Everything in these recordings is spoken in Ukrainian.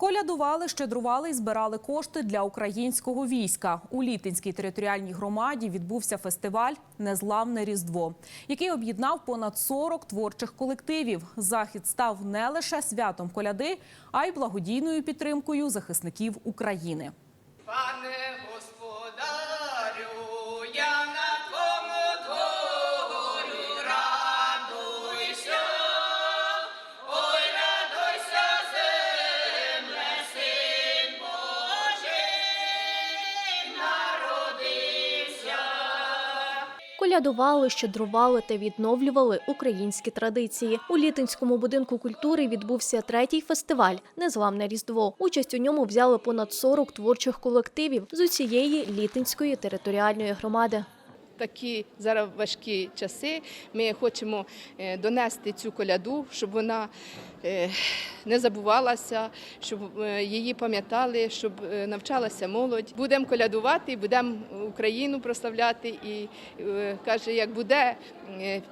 Колядували, щедрували і збирали кошти для українського війська. У Літинській територіальній громаді відбувся фестиваль Незламне Різдво, який об'єднав понад 40 творчих колективів. Захід став не лише святом коляди, а й благодійною підтримкою захисників України. Пане Колядували, щедрували та відновлювали українські традиції. У Літинському будинку культури відбувся третій фестиваль Незламне Різдво. Участь у ньому взяли понад 40 творчих колективів з усієї Літинської територіальної громади. Такі зараз важкі часи. Ми хочемо е, донести цю коляду, щоб вона е, не забувалася, щоб е, її пам'ятали, щоб навчалася молодь. Будемо колядувати, будемо Україну прославляти. І каже, як буде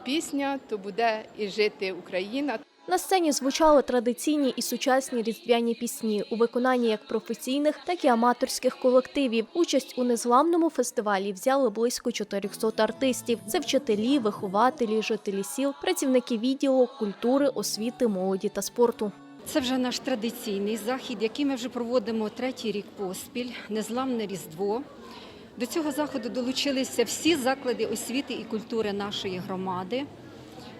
пісня, то буде і жити Україна. На сцені звучали традиційні і сучасні різдвяні пісні у виконанні як професійних, так і аматорських колективів. Участь у незламному фестивалі взяли близько 400 артистів. Це вчителі, вихователі, жителі сіл, працівники відділу культури, освіти, молоді та спорту. Це вже наш традиційний захід, який ми вже проводимо третій рік поспіль, незламне Різдво. До цього заходу долучилися всі заклади освіти і культури нашої громади.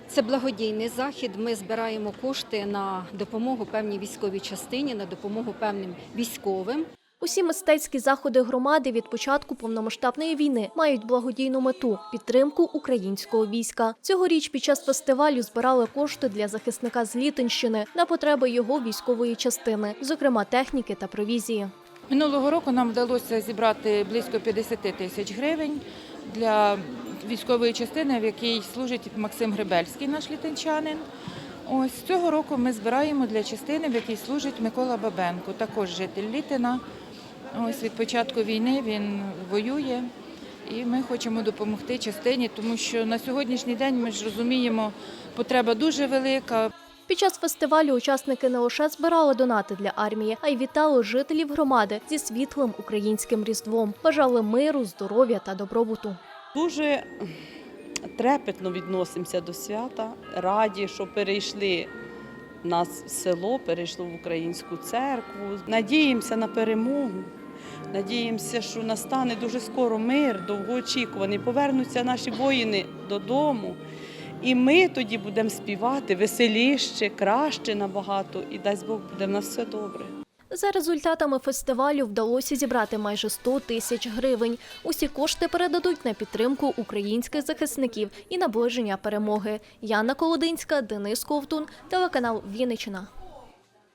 Це благодійний захід. Ми збираємо кошти на допомогу певній військовій частині, на допомогу певним військовим. Усі мистецькі заходи громади від початку повномасштабної війни мають благодійну мету підтримку українського війська. Цьогоріч під час фестивалю збирали кошти для захисника з Літинщини на потреби його військової частини, зокрема техніки та провізії. Минулого року нам вдалося зібрати близько 50 тисяч гривень для військової частини, в якій служить Максим Гребельський, наш літинчанин. Ось цього року ми збираємо для частини, в якій служить Микола Бабенко, також житель Літина. Ось від початку війни він воює, і ми хочемо допомогти частині, тому що на сьогоднішній день ми ж розуміємо, потреба дуже велика. Під час фестивалю учасники не лише збирали донати для армії, а й вітали жителів громади зі світлим українським різдвом. Бажали миру, здоров'я та добробуту. Дуже трепетно відносимося до свята, раді, що перейшли нас в село, перейшло в українську церкву. Надіємося на перемогу. Надіємося, що настане дуже скоро мир, довгоочікуваний. Повернуться наші воїни додому. І ми тоді будемо співати веселіше, краще набагато, і дасть Бог буде в нас все добре. За результатами фестивалю вдалося зібрати майже 100 тисяч гривень. Усі кошти передадуть на підтримку українських захисників і наближення перемоги. Яна Колодинська, Денис Ковтун, телеканал Вінниччина.